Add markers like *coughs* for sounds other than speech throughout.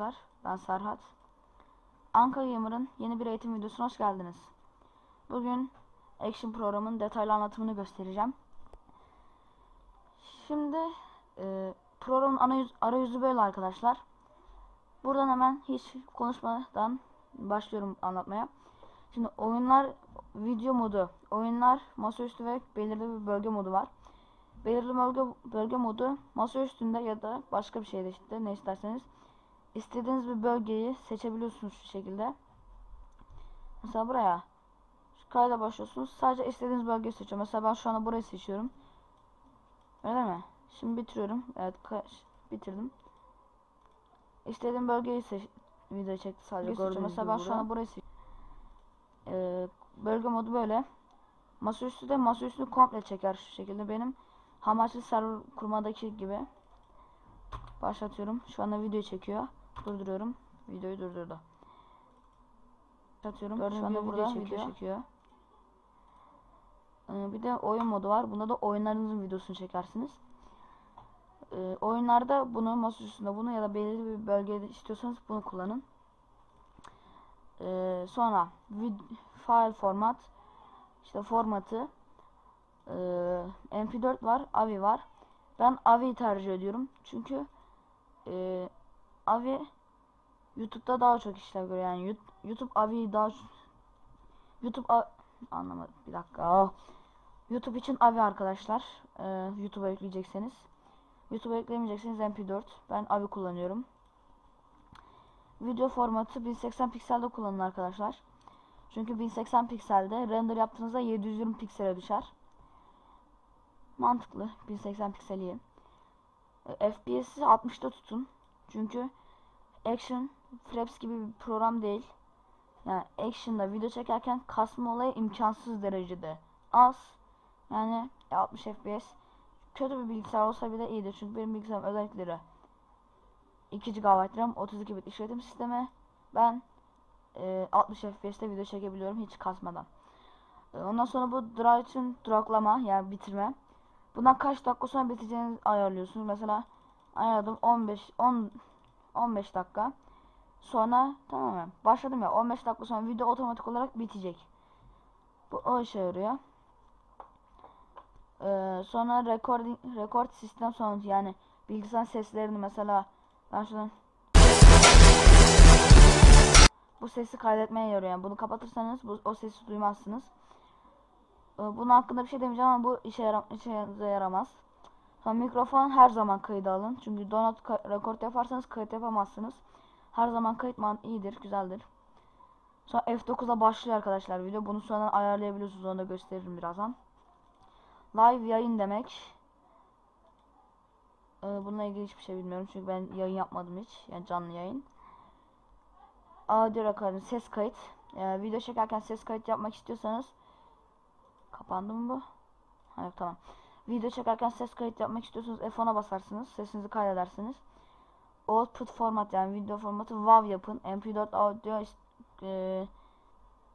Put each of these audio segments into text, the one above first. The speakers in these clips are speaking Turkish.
arkadaşlar. Ben Serhat. Anka Gamer'ın yeni bir eğitim videosuna hoş geldiniz. Bugün Action programın detaylı anlatımını göstereceğim. Şimdi e, programın ana yüz, arayüzü böyle arkadaşlar. Buradan hemen hiç konuşmadan başlıyorum anlatmaya. Şimdi oyunlar video modu, oyunlar masaüstü ve belirli bir bölge modu var. Belirli bölge, bölge modu masa üstünde ya da başka bir şeyde işte ne isterseniz istediğiniz bir bölgeyi seçebiliyorsunuz şu şekilde. Mesela buraya şu kayda başlıyorsunuz. Sadece istediğiniz bölgeyi seçiyorum. Mesela ben şu anda burayı seçiyorum. Öyle mi? Şimdi bitiriyorum. Evet bitirdim. İstediğim bölgeyi seç video çekti sadece. Gördüğünüz Mesela ben şu anda burayı seçiyorum. Ee, bölge modu böyle. Masaüstü de masaüstünü komple çeker şu şekilde. Benim Hamachi server kurmadaki gibi. Başlatıyorum. Şu anda video çekiyor. Durduruyorum. Videoyu durdurdu. Başlatıyorum. Gördüğünüz Şu anda burada video çekiyor. Video çekiyor. Ee, bir de oyun modu var. Bunda da oyunlarınızın videosunu çekersiniz. Ee, oyunlarda bunu masaüstünde bunu ya da belirli bir bölgede istiyorsanız bunu kullanın. Ee, sonra vid file format işte formatı ee, MP4 var, AVI var. Ben AVI'yi tercih ediyorum. Çünkü e, AVI YouTube'da daha çok işler görüyor. Yani YouTube AVI'yi daha YouTube anlamadım bir dakika. YouTube için AVI arkadaşlar. Ee, YouTube'a yükleyecekseniz. YouTube'a yüklemeyecekseniz MP4. Ben AVI kullanıyorum. Video formatı 1080 pikselde kullanın arkadaşlar. Çünkü 1080 pikselde render yaptığınızda 720 piksele düşer. Mantıklı. 1080 piksel iyi. E, FPS'i 60'da tutun. Çünkü Action Fraps gibi bir program değil. Yani Action'da video çekerken kasma olayı imkansız derecede az. Yani 60 FPS. Kötü bir bilgisayar olsa bile iyidir. Çünkü benim bilgisayarım özellikleri 2 GB RAM, 32 bit işletim sistemi. Ben e, 60 FPS'te video çekebiliyorum hiç kasmadan. E, ondan sonra bu drag için duraklama yani bitirme. Bundan kaç dakika sonra biteceğini ayarlıyorsunuz. Mesela ayarladım 15 10 15 dakika. Sonra tamam mı? Başladım ya 15 dakika sonra video otomatik olarak bitecek. Bu o işe yarıyor. Ee, sonra recording record sistem sonucu yani bilgisayar seslerini mesela ben şuradan bu sesi kaydetmeye yarıyor. Yani bunu kapatırsanız bu, o sesi duymazsınız. Ee, bunun hakkında bir şey demeyeceğim ama bu işe, yaram işe yaramaz. Sonra mikrofon her zaman kayıda alın. Çünkü donut rekord yaparsanız kayıt yapamazsınız. Her zaman kayıt man iyidir, güzeldir. Sonra F9'a başlıyor arkadaşlar video. Bunu sonradan ayarlayabiliyorsunuz. Onu da gösteririm birazdan. Live yayın demek. Ee, bununla ilgili hiçbir şey bilmiyorum. Çünkü ben yayın yapmadım hiç. Yani canlı yayın. Audio recording, ses kayıt. Ee, video çekerken ses kayıt yapmak istiyorsanız Kapandı mı bu? Hayır tamam. Video çekerken ses kayıt yapmak istiyorsanız F10'a basarsınız. Sesinizi kaydedersiniz. Output format yani video formatı WAV yapın. MP4 audio e,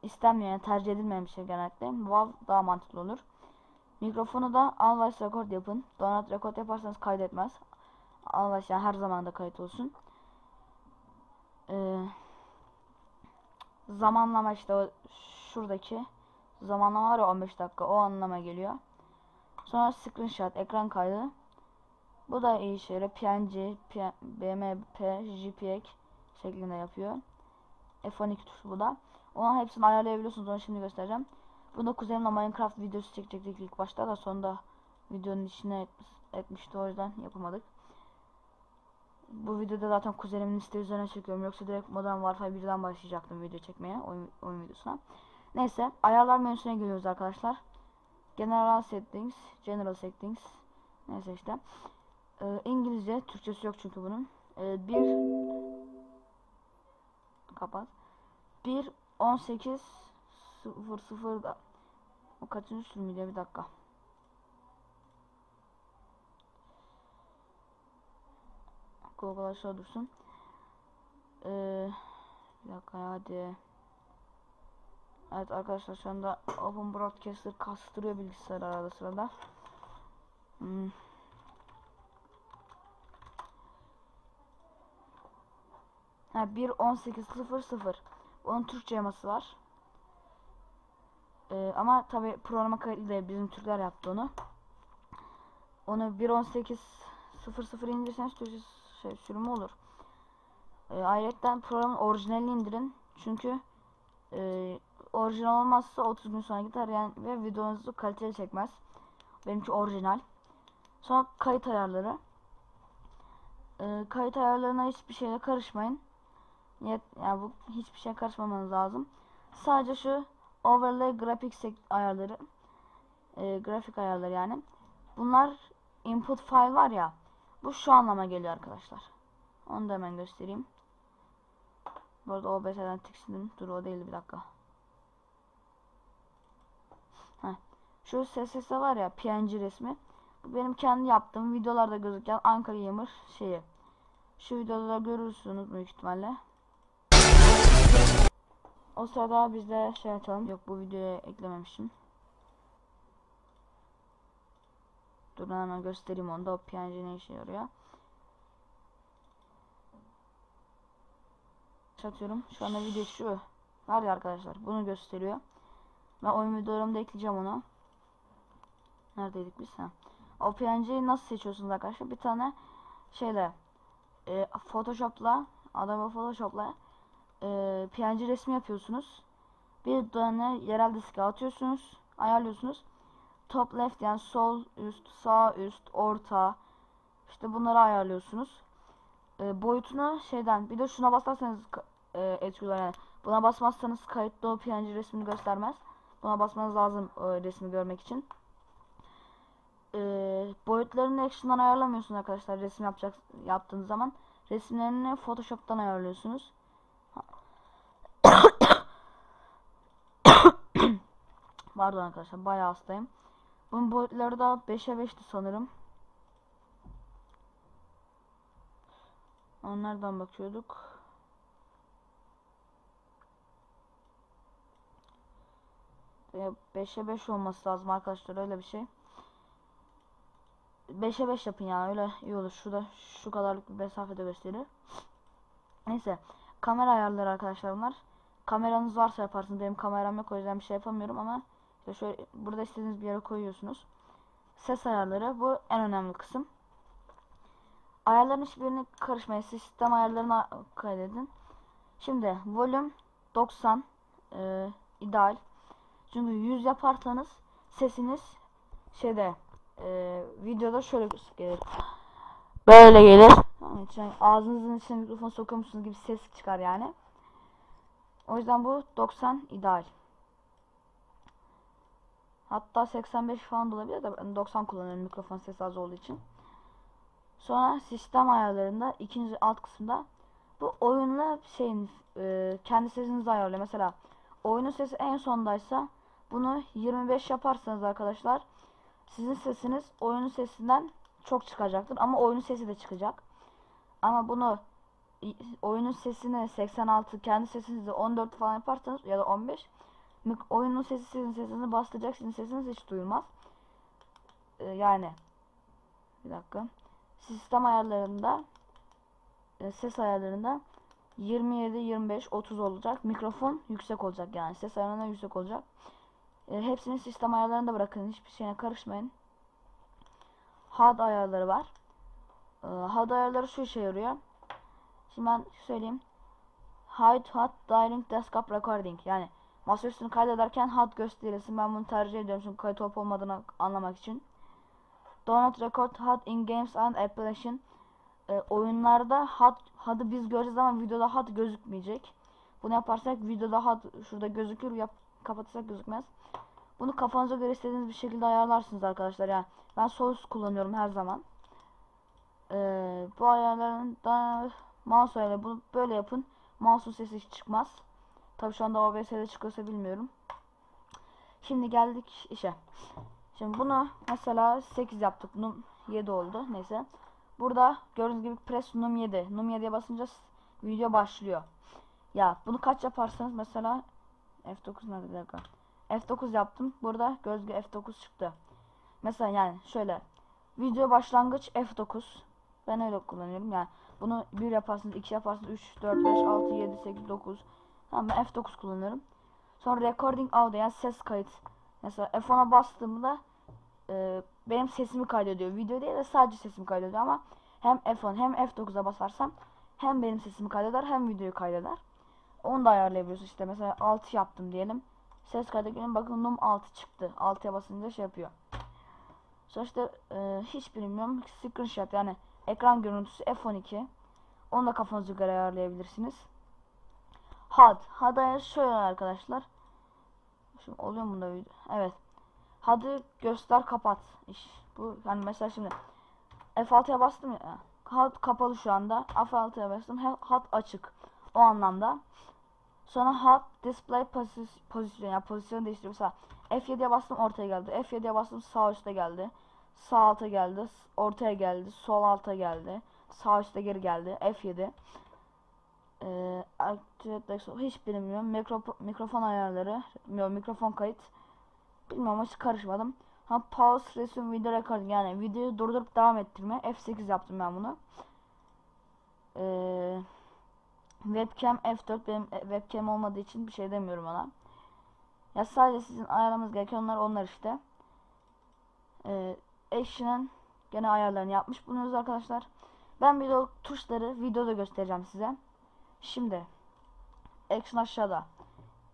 istenmiyor yani tercih edilmeyen bir şey genellikle. WAV daha mantıklı olur. Mikrofonu da always record yapın. Donut record yaparsanız kaydetmez. Always yani her zaman da kayıt olsun. Ee, zamanlama işte şuradaki zamanlama var ya 15 dakika o anlama geliyor. Sonra screenshot ekran kaydı. Bu da iyi şeyler PNG, BMP, JPEG şeklinde yapıyor. F12 tuşu bu da. Ona hepsini ayarlayabiliyorsunuz. Onu şimdi göstereceğim. Bunu kuzenimle Minecraft videosu çekecektik ilk başta da sonunda videonun içine etmişti o yüzden yapamadık. Bu videoda zaten kuzenimin isteği üzerine çekiyorum. Yoksa direkt Modern Warfare 1'den başlayacaktım video çekmeye oyun, oyun videosuna. Neyse ayarlar menüsüne geliyoruz arkadaşlar. General settings, general settings. Neyse işte. Ee, İngilizce, Türkçesi yok çünkü bunun. Ee, bir kapat. 1 18 0 0 da o kaçıncı sürümüydü bir dakika. Google aşağı dursun. Ee, bir dakika hadi. Evet arkadaşlar şu anda Open Broadcaster kastırıyor bilgisayar arada sırada. Hmm. Ha 1.18.00 onun Türkçe yaması var. Ee, ama tabi programa kayıtlı değil bizim Türkler yaptı onu. Onu 1.18.00 indirirseniz Türkçe şey, sürümü olur. Ee, ayrıca programın orijinalini indirin. Çünkü e, orijinal olmazsa 30 gün sonra gider yani ve videonuzu kaliteli çekmez. Benimki orijinal. Sonra kayıt ayarları. Ee, kayıt ayarlarına hiçbir şeyle karışmayın. Niyet, yani bu hiçbir şey karışmamanız lazım. Sadece şu overlay graphics ayarları. E, grafik ayarları yani. Bunlar input file var ya. Bu şu anlama geliyor arkadaşlar. Onu da hemen göstereyim. Bu arada OBS'den tiksindim. Dur o değil bir dakika. Şu SSS var ya PNG resmi. Bu benim kendi yaptığım videolarda gözüken Ankara Yamır şeyi. Şu videoda görürsünüz büyük ihtimalle. O sırada biz de şey açalım. Yok bu videoya eklememişim. Dur ben hemen göstereyim onu da o PNG ne işe yarıyor. Atıyorum. Şu anda video şu. Var ya arkadaşlar bunu gösteriyor. Ben oyun videolarımda ekleyeceğim onu. Neredeydik biz? Ha. O PNG'yi nasıl seçiyorsunuz arkadaşlar? Bir tane şeyle e, Photoshop'la Adobe Photoshop'la e, PNG resmi yapıyorsunuz. Bir tane yerel diske atıyorsunuz. Ayarlıyorsunuz. Top left yani sol üst, sağ üst, orta. işte bunları ayarlıyorsunuz. E, boyutunu şeyden bir de şuna basarsanız e, etkiliyor yani. Buna basmazsanız kayıtlı o PNG resmini göstermez. Buna basmanız lazım o resmi görmek için. E, boyutlarını action'dan ayarlamıyorsunuz arkadaşlar resim yapacak yaptığınız zaman. Resimlerini Photoshop'tan ayarlıyorsunuz. *coughs* Pardon arkadaşlar bayağı hastayım. Bunun boyutları da 5'e 5'ti sanırım. Onlardan bakıyorduk. Ve 5'e 5 olması lazım arkadaşlar öyle bir şey. 5'e 5 yapın yani öyle iyi olur. Şurada şu kadarlık bir mesafede gösterir. Neyse. Kamera ayarları arkadaşlar bunlar. Kameranız varsa yaparsınız. Benim kameram yok o yüzden bir şey yapamıyorum ama işte şöyle burada istediğiniz bir yere koyuyorsunuz. Ses ayarları bu en önemli kısım. Ayarların hiçbirini karışmayın. Sistem ayarlarına kaydedin. Şimdi volüm 90 e, ideal. Çünkü 100 yaparsanız sesiniz şeyde e, videoda şöyle gelir. Böyle gelir. Yani içine, ağzınızın içine mikrofon sokuyormuşsunuz gibi ses çıkar yani. O yüzden bu 90 ideal. Hatta 85 falan da olabilir de ben 90 kullanıyorum mikrofon sesi az olduğu için. Sonra sistem ayarlarında ikinci alt kısımda bu oyunla şeyin e, kendi sesinizi ayarlıyor. Mesela oyunun sesi en sondaysa bunu 25 yaparsanız arkadaşlar sizin sesiniz oyunun sesinden çok çıkacaktır ama oyunun sesi de çıkacak. Ama bunu oyunun sesini 86 kendi sesinizi 14 falan yaparsanız ya da 15 oyunun sesi sizin sesini bastıracak sizin sesiniz hiç duyulmaz. Ee, yani bir dakika. Sistem ayarlarında e, ses ayarlarında 27, 25, 30 olacak. Mikrofon yüksek olacak yani. Ses ayarlarında yüksek olacak. E, hepsini sistem ayarlarında bırakın. Hiçbir şeyine karışmayın. HUD ayarları var. E, HUD ayarları şu işe yarıyor. Şimdi ben söyleyeyim. Hide HUD Direct Desktop Recording. Yani masaüstünü kaydederken HUD gösterilsin. Ben bunu tercih ediyorum çünkü kayıt olup olmadığını anlamak için. Do not record HUD in games and application. E, oyunlarda HUD, HUD'ı biz göreceğiz ama videoda HUD gözükmeyecek. Bunu yaparsak videoda HUD şurada gözükür. Yap, kapatırsak gözükmez. Bunu kafanıza göre istediğiniz bir şekilde ayarlarsınız arkadaşlar. Yani ben Source kullanıyorum her zaman. Ee, bu ayarların da mouse ile bunu böyle yapın. Mouse'un sesi hiç çıkmaz. Tabi şu anda OBS'de çıkıyorsa bilmiyorum. Şimdi geldik işe. Şimdi bunu mesela 8 yaptık. Num 7 oldu. Neyse. Burada gördüğünüz gibi press num 7. Num 7'ye basınca video başlıyor. Ya bunu kaç yaparsanız mesela F9 nerede bir dakika. F9 yaptım. Burada gözge F9 çıktı. Mesela yani şöyle. Video başlangıç F9. Ben öyle kullanıyorum yani. Bunu 1 yaparsınız, 2 yaparsınız, 3, 4, 5, 6, 7, 8, 9. Tamam ben F9 kullanıyorum. Sonra recording audio yani ses kayıt. Mesela F10'a bastığımda e, benim sesimi kaydediyor. Video değil de sadece sesimi kaydediyor ama hem F10 hem F9'a basarsam hem benim sesimi kaydeder hem videoyu kaydeder. Onu da ayarlayabiliyorsun işte mesela 6 yaptım diyelim. Ses kaydediyorum bakın num 6 çıktı. 6'ya basınca şey yapıyor. Sonra işte e, hiç bilmiyorum screenshot yani ekran görüntüsü F12. Onu da kafanıza göre ayarlayabilirsiniz. HUD. HUD'a şöyle arkadaşlar. Şimdi oluyor mu video? Evet. HUD'ı göster kapat. İş. Bu yani mesela şimdi F6'ya bastım ya. HUD kapalı şu anda. F6'ya bastım. HUD açık. O anlamda. Sonra HUD display pozisyon, pozisyon yani pozisyon değiştiriyor. Mesela F7'ye bastım ortaya geldi. F7'ye bastım sağ üstte geldi. Sağ alta geldi. Ortaya geldi. Sol alta geldi. Sağ üstte geri geldi. F7. Ee, Activate hiç bilmiyorum. Mikro, mikrofon ayarları. Yok, mikrofon kayıt. Bilmiyorum hiç karışmadım. Ha pause resume video recording yani videoyu durdurup devam ettirme. F8 yaptım ben bunu. Ee, webcam F4 benim e, webcam olmadığı için bir şey demiyorum ona. Ya sadece sizin ayarlamanız gereken onlar onlar işte. Ee, Action'ın gene ayarlarını yapmış bulunuyoruz arkadaşlar. Ben video tuşları videoda göstereceğim size. Şimdi Action aşağıda.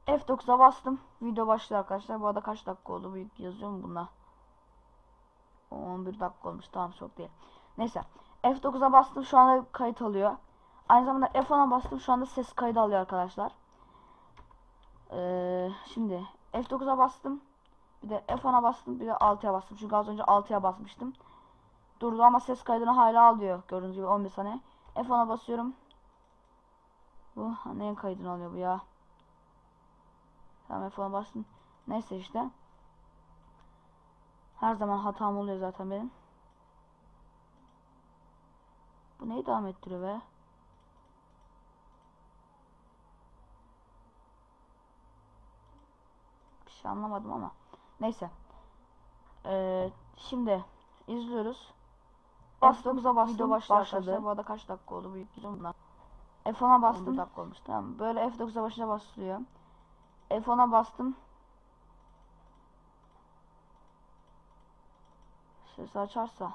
F9'a bastım. Video başlıyor arkadaşlar. Bu arada kaç dakika oldu? Büyük yazıyor mu bunda? 11 dakika olmuş. Tamam çok değil. Neyse. F9'a bastım. Şu anda kayıt alıyor. Aynı zamanda F10'a bastım. Şu anda ses kaydı alıyor arkadaşlar. Ee, şimdi F9'a bastım. Bir de F10'a bastım. Bir de 6'ya bastım. Çünkü az önce 6'ya basmıştım. Durdu ama ses kaydını hala alıyor. Gördüğünüz gibi 11 saniye. F10'a basıyorum. Bu neyin kaydını alıyor bu ya? Tamam F10'a bastım. Neyse işte. Her zaman hatam oluyor zaten benim. Bu neyi devam ettiriyor be? Şey anlamadım ama. Neyse. Ee, şimdi izliyoruz. F9'a bastım. Video başladı. Bu arada kaç dakika oldu? Büyük bundan. F10'a bastım. dakika olmuş. Tamam. Böyle F9'a başına başlıyor. F10'a bastım. Ses açarsa.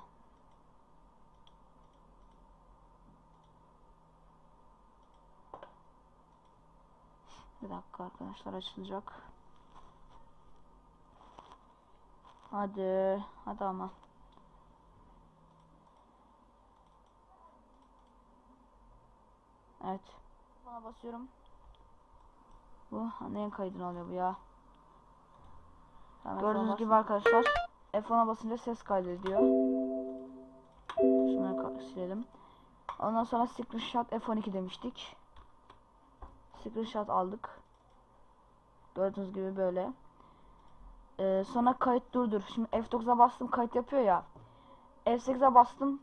Bir dakika arkadaşlar açılacak. Hadi. Hadi ama. Evet. Buna basıyorum. Bu neyin kaydını alıyor bu ya? Tamam, Gördüğünüz gibi arkadaşlar F10'a basınca ses kaydediyor. Şunları silelim. Ondan sonra screenshot F12 demiştik. Screenshot aldık. Gördüğünüz gibi böyle. Ee, sonra kayıt durdur. Şimdi F9'a bastım kayıt yapıyor ya. F8'e bastım.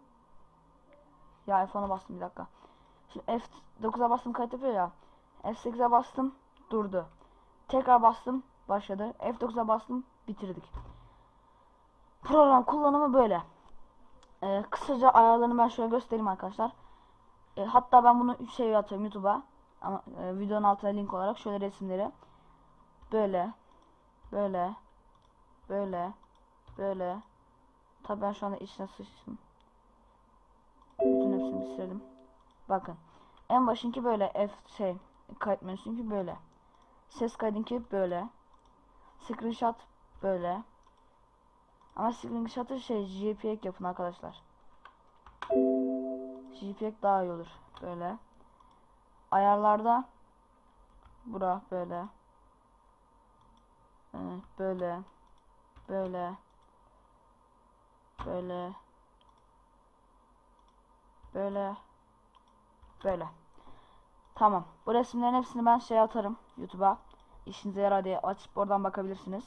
Ya F10'a bastım bir dakika. Şimdi F9'a bastım kayıt yapıyor ya. F8'e bastım durdu. Tekrar bastım başladı. F9'a bastım bitirdik. Program kullanımı böyle. Ee, kısaca ayarlarını ben şöyle göstereyim arkadaşlar. Ee, hatta ben bunu 3 seviye atıyorum YouTube'a. Ama e, videonun altına link olarak şöyle resimleri. Böyle. Böyle. Böyle. Böyle. Tabii ben şu anda içine sıçtım. Bütün hepsini silelim. Bakın. En başınki böyle F şey kayıt menüsünki böyle. Ses kaydınki böyle. Screenshot böyle. Ama screenshot'ı şey JPEG yapın arkadaşlar. JPEG daha iyi olur. Böyle. Ayarlarda bura böyle. Evet, böyle. Böyle. Böyle. Böyle. Böyle. Tamam. Bu resimlerin hepsini ben şey atarım YouTube'a. İşinize yarar diye açıp oradan bakabilirsiniz.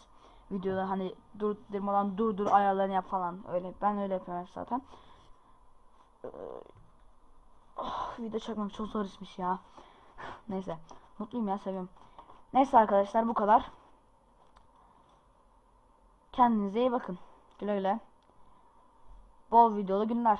Videoda hani dur durmadan dur dur ayarlarını yap falan öyle. Ben öyle yapıyorum zaten. Oh, video çekmek çok zor işmiş ya. *laughs* Neyse. Mutluyum ya seviyorum. Neyse arkadaşlar bu kadar. Kendinize iyi bakın. Güle güle. Bol videolu günler.